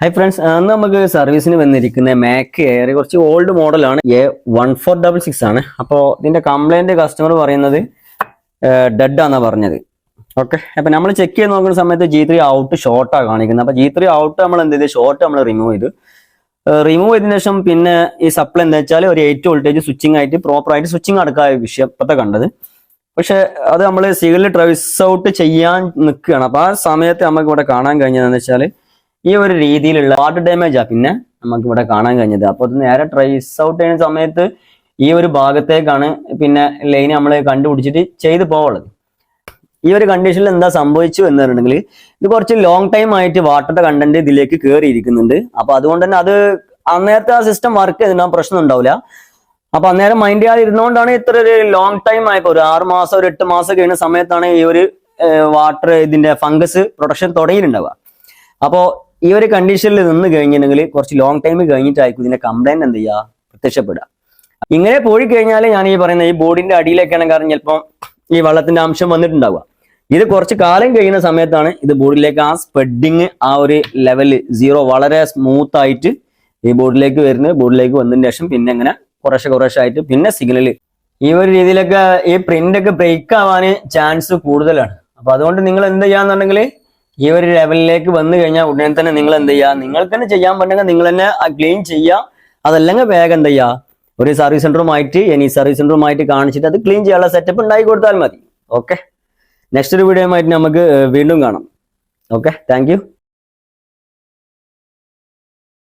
Hi friends അന്ന് നമുക്ക് സർവീസിന് വന്നിരിക്കുന്ന മാക്ക് എയർ കുറച്ച് ഓൾഡ് മോഡലാണ് A one four double six ആണ്. അപ്പോൾ ഇതിന്റെ കംപ്ലൈന്റ് കസ്റ്റമർ പറയുന്നത് ഡെഡ് ആണെന്നാണ് പറഞ്ഞത്. ഓക്കെ അപ്പം നമ്മൾ ചെക്ക് ചെയ്ത് നോക്കുന്ന സമയത്ത് ജി ത്രീ ഔട്ട് ഷോർട്ടാണ് കാണിക്കുന്നത്. അപ്പോൾ ജി ത്രീ ഔട്ട് നമ്മൾ എന്ത് ചെയ്ത്? ഷോർട്ട് നമ്മൾ റിമൂവ് ചെയ്തു. റിമൂവ് ചെയ്തതിനു ശേഷം പിന്നെ ഈ സപ്ലൈ എന്താ വെച്ചാൽ ഒരു എയ്റ്റ് വോൾട്ടേജ് സ്വിച്ചിങ് ആയിട്ട് പ്രോപ്പറായിട്ട് സ്വിച്ചിങ് അടക്കാൻ വിഷയം ഇപ്പത്തെ കണ്ടത്. പക്ഷെ അത് നമ്മൾ സിഗിളിൽ ട്രൈസ് ഔട്ട് ചെയ്യാൻ നിൽക്കുകയാണ്. അപ്പോൾ ആ സമയത്ത് നമുക്ക് ഇവിടെ കാണാൻ കഴിഞ്ഞതെന്ന് വെച്ചാൽ ഈ ഒരു രീതിയിലുള്ള വാട്ടർ ഡാമേജാ പിന്നെ നമുക്ക് ഇവിടെ കാണാൻ കഴിഞ്ഞത്. അപ്പൊ അത് നേരെ ട്രേസ് ഔട്ട് ചെയ്യുന്ന സമയത്ത് ഈ ഒരു ഭാഗത്തേക്കാണ് പിന്നെ ലൈൻ നമ്മൾ കണ്ടുപിടിച്ചിട്ട് ചെയ്തു പോവുള്ളത് ഈ ഒരു കണ്ടീഷനിൽ എന്താ സംഭവിച്ചു എന്ന് പറഞ്ഞിട്ടുണ്ടെങ്കിൽ ഇത് കുറച്ച് ലോങ് ടൈം ആയിട്ട് വാട്ടറുടെ കണ്ടന്റ് ഇതിലേക്ക് കയറിയിരിക്കുന്നുണ്ട് അപ്പൊ അതുകൊണ്ട് തന്നെ അത് അന്നേരത്തെ ആ സിസ്റ്റം വർക്ക് ചെയ്തിട്ട് ആ പ്രശ്നം ഉണ്ടാവില്ല. അപ്പൊ അന്നേരം മൈൻഡ് ചെയ്യാതെ ഇരുന്നുകൊണ്ടാണ് ഇത്ര ഒരു ലോങ് ടൈം ആയപ്പോ ഒരു ആറ് മാസം ഒരു എട്ട് മാസം കഴിഞ്ഞ സമയത്താണ് ഈ ഒരു വാട്ടർ ഇതിന്റെ ഫംഗസ് പ്രൊഡക്ഷൻ തുടങ്ങിയിട്ടുണ്ടാവുക. അപ്പോ ഈ ഒരു കണ്ടീഷനിൽ നിന്ന് കഴിഞ്ഞിട്ടുണ്ടെങ്കിൽ കുറച്ച് ലോങ് ടൈം കഴിഞ്ഞിട്ടായിരിക്കും ഇതിന്റെ കംപ്ലൈന്റ് എന്ത് ചെയ്യുക? പ്രത്യക്ഷപ്പെടുക. ഇങ്ങനെ പോയി കഴിഞ്ഞാൽ ഞാൻ ഈ പറയുന്ന ഈ ബോർഡിന്റെ അടിയിലേക്കാണ് കാരണം ചിലപ്പം ഈ വെള്ളത്തിന്റെ അംശം വന്നിട്ടുണ്ടാവുക. ഇത് കുറച്ച് കാലം കഴിയുന്ന സമയത്താണ് ഇത് ബോർഡിലേക്ക് ആ സ്പ്രെഡിങ് ആ ഒരു ലെവൽ സീറോ വളരെ സ്മൂത്ത് ആയിട്ട് ഈ ബോർഡിലേക്ക് വരുന്നത്. ബോർഡിലേക്ക് വന്നതിന് ശേഷം പിന്നെ ഇങ്ങനെ കുറേശ്ശെ കുറേശ്ശെ ആയിട്ട് പിന്നെ സിഗ്നൽ ഈ ഒരു രീതിയിലൊക്കെ ഈ പ്രിന്റ് ഒക്കെ ബ്രേക്ക് ആവാൻ ചാൻസ് കൂടുതലാണ്. അപ്പൊ അതുകൊണ്ട് നിങ്ങൾ എന്ത് ചെയ്യാന്നുണ്ടെങ്കിൽ ഈ ഒരു ലെവലിലേക്ക് വന്നു കഴിഞ്ഞാൽ ഉടനെ തന്നെ നിങ്ങൾ എന്ത് ചെയ്യുക നിങ്ങൾക്ക് തന്നെ ചെയ്യാൻ പറ്റുമെങ്കിൽ നിങ്ങൾ തന്നെ ക്ലീൻ ചെയ്യുക. അതല്ലെങ്കിൽ വേഗം എന്ത് ചെയ്യുക ഒരു സർവീസ് സെന്ററുമായിട്ട് ഇനി സർവീസ് സെന്ററുമായിട്ട് കാണിച്ചിട്ട് അത് ക്ലീൻ ചെയ്യാനുള്ള സെറ്റപ്പ് ഉണ്ടാക്കി കൊടുത്താൽ മതി. ഓക്കെ നെക്സ്റ്റ് ഒരു വീഡിയോ നമുക്ക് വീണ്ടും കാണാം. Okay thank